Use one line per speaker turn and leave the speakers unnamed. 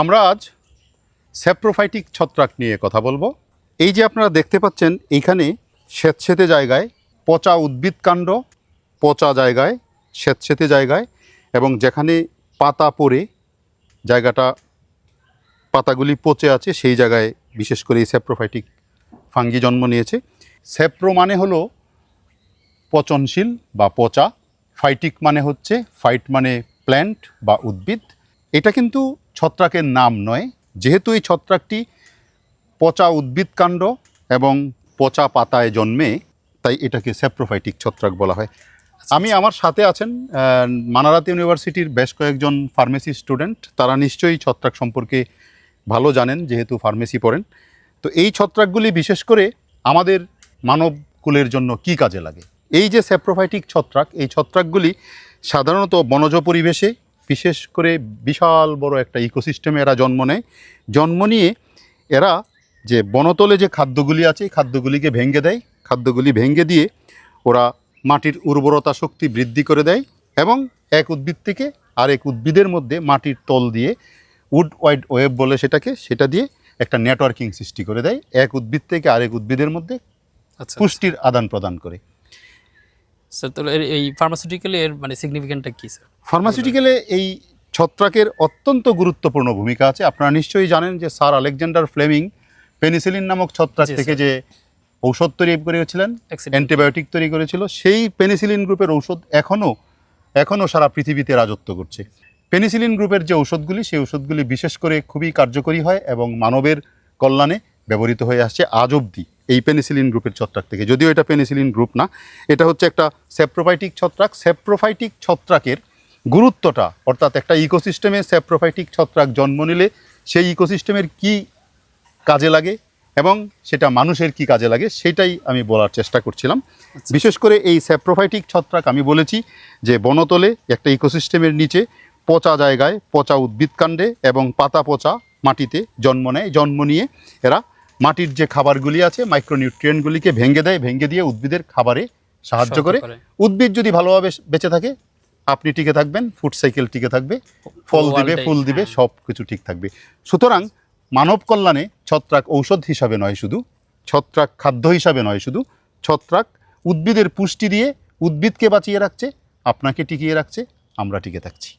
আমরা আজ স্যাপ্রোফাইটিক ছত্রাক নিয়ে কথা বলব। এই যে আপনারা দেখতে পাচ্ছেন, এইখানে স্বেচ্ছেতে জায়গায় পচা উদ্ভিদ কাণ্ড, পচা জায়গায় স্বেচ্ছেতে জায়গায় এবং যেখানে পাতা পরে জায়গাটা পাতাগুলি পচে আছে, সেই জায়গায় বিশেষ করে এই স্যাপ্রোফাইটিক ফাঙ্গি জন্ম নিয়েছে। স্যাপ্রো মানে হলো পচনশীল বা পচা। ফাইটিক মানে হচ্ছে, ফাইট মানে প্ল্যান্ট বা উদ্ভিদ। এটা কিন্তু ছত্রাকের নাম নয়। যেহেতু এই ছত্রাকটি পচা উদ্ভিদকাণ্ড এবং পচা পাতায় জন্মে, তাই এটাকে স্যাপ্রোফাইটিক ছত্রাক বলা হয়। আমি আমার সাথে আছেন মানারাত ইউনিভার্সিটির বেশ কয়েকজন ফার্মেসি স্টুডেন্ট। তারা নিশ্চয়ই ছত্রাক সম্পর্কে ভালো জানেন, যেহেতু ফার্মেসি পড়েন। তো এই ছত্রাকগুলি বিশেষ করে আমাদের মানব কুলের জন্য কি কাজে লাগে? এই যে স্যাপ্রোফাইটিক ছত্রাক, এই ছত্রাকগুলি সাধারণত বনজ পরিবেশে বিশেষ করে বিশাল বড় একটা ইকোসিস্টেমে এরা জন্ম নেয়। জন্ম নিয়ে এরা যে বনতলে যে খাদ্যগুলি আছে খাদ্যগুলিকে ভেঙে দেয়। খাদ্যগুলি ভেঙে দিয়ে ওরা মাটির উর্বরতা শক্তি বৃদ্ধি করে দেয় এবং এক উদ্ভিদ থেকে আরেক উদ্ভিদের মধ্যে মাটির তল দিয়ে উড ওয়াইড ওয়েব বলে সেটাকে সেটা দিয়ে একটা নেটওয়ার্কিং সৃষ্টি করে দেয়। এক উদ্ভিদ থেকে আরেক উদ্ভিদের মধ্যে
আচ্ছা
পুষ্টির আদান প্রদান করে।
স্যার তাহলে এই ফার্মাসিউটিক্যাল এর মানে সিগনিফিকেন্টটা কি স্যার
ফার্মাসিউটিক্যালে এই ছত্রাকের অত্যন্ত গুরুত্বপূর্ণ ভূমিকা আছে। আপনারা নিশ্চয়ই জানেন যে স্যার আলেকজান্ডার ফ্লেমিং পেনিসিলিন নামক ছত্রাক থেকে যে ঔষধ তৈরি করেছিলেন. অ্যান্টিবায়োটিক তৈরি করেছিল সেই পেনিসিলিন গ্রুপের ঔষধ এখনও এখনও সারা পৃথিবীতে রাজত্ব করছে। পেনিসিলিন গ্রুপের যে ঔষধগুলি সেই ঔষধগুলি বিশেষ করে খুবই কার্যকরী হয় এবং মানবের কল্যাণে ব্যবহৃত হয়ে আসছে আজ অবধি। এই পেনিসিলিন গ্রুপের ছত্রাক থেকে। যদিও এটা পেনিসিলিন গ্রুপ না এটা হচ্ছে একটা সেপ্রোফাইটিক ছত্রাক। সেপ্রোফাইটিক ছত্রাকের গুরুত্বটা অর্থাৎ একটা ইকোসিস্টেমে সেপ্রোফাইটিক ছত্রাক জন্ম নিলে সেই ইকোসিস্টেমের কি কাজে লাগে এবং সেটা মানুষের কি কাজে লাগে সেটাই আমি বলার চেষ্টা করছিলাম। বিশেষ করে এই স্যাপ্রোফাইটিক ছত্রাক আমি বলেছি যে বনতলে একটা ইকোসিস্টেমের নিচে পচা জায়গায় পচা উদ্ভিদকাণ্ডে এবং পাতা পচা মাটিতে জন্ম নেয় জন্ম নিয়ে এরা মাটির যে খাবারগুলি আছে মাইক্রোনিউট্রিয়েন্টগুলিকে ভেঙে দেয় ভেঙে দিয়ে উদ্ভিদের খাবারে সাহায্য করে। উদ্ভিদ যদি ভালোভাবে বেঁচে থাকে আপনি টিকে থাকবেন ফুড সাইকেল টিকে থাকবে ফল দিবে ফুল দিবে
হ্যাঁ।
সব কিছু ঠিক থাকবে। সুতরাং মানব কল্যাণে ছত্রাক ঔষধ হিসাবে নয় শুধু ছত্রাক খাদ্য হিসাবে নয় শুধু ছত্রাক উদ্ভিদের পুষ্টি দিয়ে উদ্ভিদকে বাঁচিয়ে রাখছে আপনাকে টিকিয়ে রাখছে আমরা টিকে থাকছি।